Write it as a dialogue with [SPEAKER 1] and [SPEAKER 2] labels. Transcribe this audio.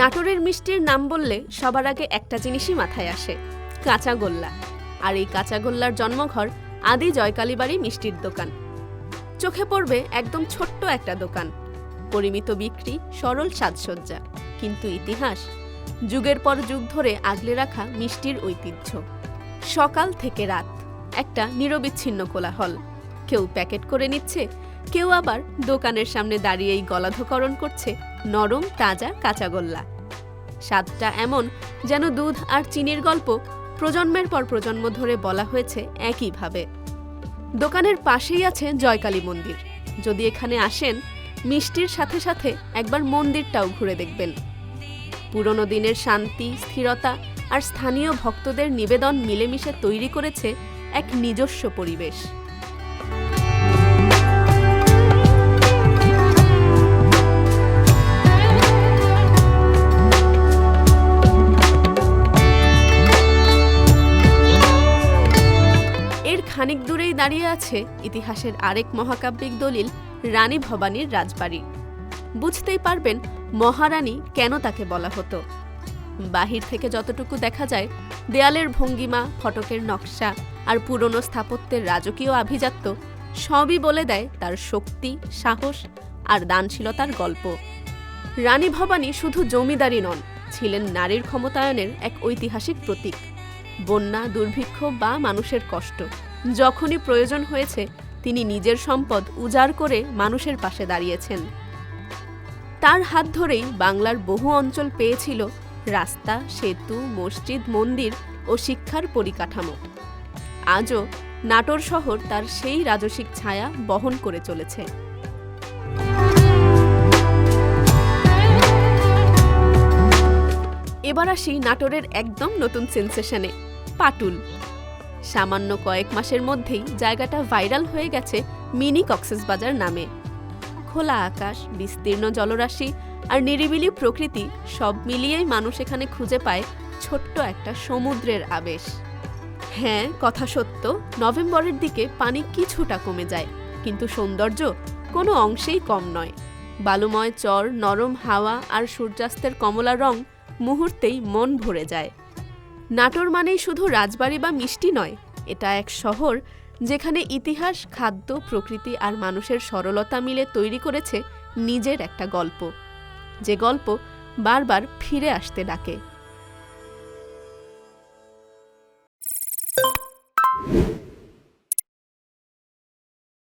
[SPEAKER 1] নাটোরের মিষ্টির নাম বললে সবার আগে একটা জিনিসই মাথায় আসে কাঁচাগোল্লা আর এই কাঁচাগোল্লার জন্মঘর আদি জয়কালীবাড়ি মিষ্টির দোকান। চোখে পড়বে একদম ছোট্ট একটা দোকান, পরিমিত বিক্রি, সরল সাজসজ্জা। কিন্তু ইতিহাস, যুগের পর যুগ ধরে আগলে রাখা মিষ্টির ঐতিহ্য। সকাল থেকে রাত, একটা নিরবিচ্ছিন্ন কোলাহল। কেউ প্যাকেট করে নিচ্ছে কেউ আবার দোকানের সামনে দাঁড়িয়েই গলাধকরণ করছে নরম, তাজা কাঁচাগোল্লা স্বাদটা এমন যেন দুধ আর চিনির গল্প প্রজন্মের পর প্রজন্ম ধরে বলা হয়েছে একইভাবে। দোকানের পাশেই আছে জয়কালী মন্দির। যদি এখানে আসেন, মিষ্টির সাথে সাথে একবার মন্দিরটাও ঘুরে দেখবেন। পুরনো দিনের শান্তি, স্থিরতা আর স্থানীয় ভক্তদের নিবেদন মিলেমিশে তৈরি করেছে এক নিজস্ব পরিবেশ। খানিক দূরেই দাঁড়িয়ে আছে ইতিহাসের আরেক মহাকাব্যিক দলিল রানী ভবানীর রাজবাড়ি। বুঝতেই পারবেন মহারানী কেন তাকে বলা হতো। বাহির থেকে যতটুকু দেখা যায়, দেয়ালের ভঙ্গিমা, ফটকের নকশা আর পুরনো স্থাপত্যের রাজকীয় আভিজাত্য সবই বলে দেয় তার শক্তি, সাহস আর দানশীলতার গল্প। রানী ভবানী শুধু জমিদারি নন, ছিলেন নারীর ক্ষমতায়নের এক ঐতিহাসিক প্রতীক। বন্যা, দুর্ভিক্ষ বা মানুষের কষ্ট। যখনই প্রয়োজন হয়েছে, তিনি নিজের সম্পদ উজাড় করে মানুষের পাশে দাঁড়িয়েছেন। তার হাত ধরেই বাংলার বহু অঞ্চল পেয়েছিল রাস্তা, সেতু, মসজিদ, মন্দির ও শিক্ষার পরিকাঠামো। আজও নাটোর শহর তার সেই রাজসিক ছায়া বহন করে চলেছে। এবার আসি নাটোরের একদম নতুন সেন্সেশনে পাটুল। সামান্য কয়েক মাসের মধ্যেই জায়গাটা ভাইরাল হয়ে গেছে মিনি কক্সেসবাজার নামে। খোলা আকাশ, বিস্তীর্ণ জলরাশি আর নিরিবিলি প্রকৃতি সব মিলিয়েই মানুষ এখানে খুঁজে পায় ছোট্ট একটা সমুদ্রের আবেশ। হ্যাঁ কথা সত্য, নভেম্বরের দিকে পানি কিছুটা কমে যায়, কিন্তু সৌন্দর্য কোনো অংশেই কম নয়। বালুময় চর, নরম হাওয়া আর সূর্যাস্তের কমলা রং মুহূর্তেই মন ভরে যায়। নাটোর মানেই শুধু রাজবাড়ি বা মিষ্টি নয়, এটা এক শহর যেখানে ইতিহাস, খাদ্য, প্রকৃতি আর মানুষের সরলতা মিলে তৈরি করেছে নিজের একটা গল্প। যে গল্প বারবার ফিরে আসতে ডাকে।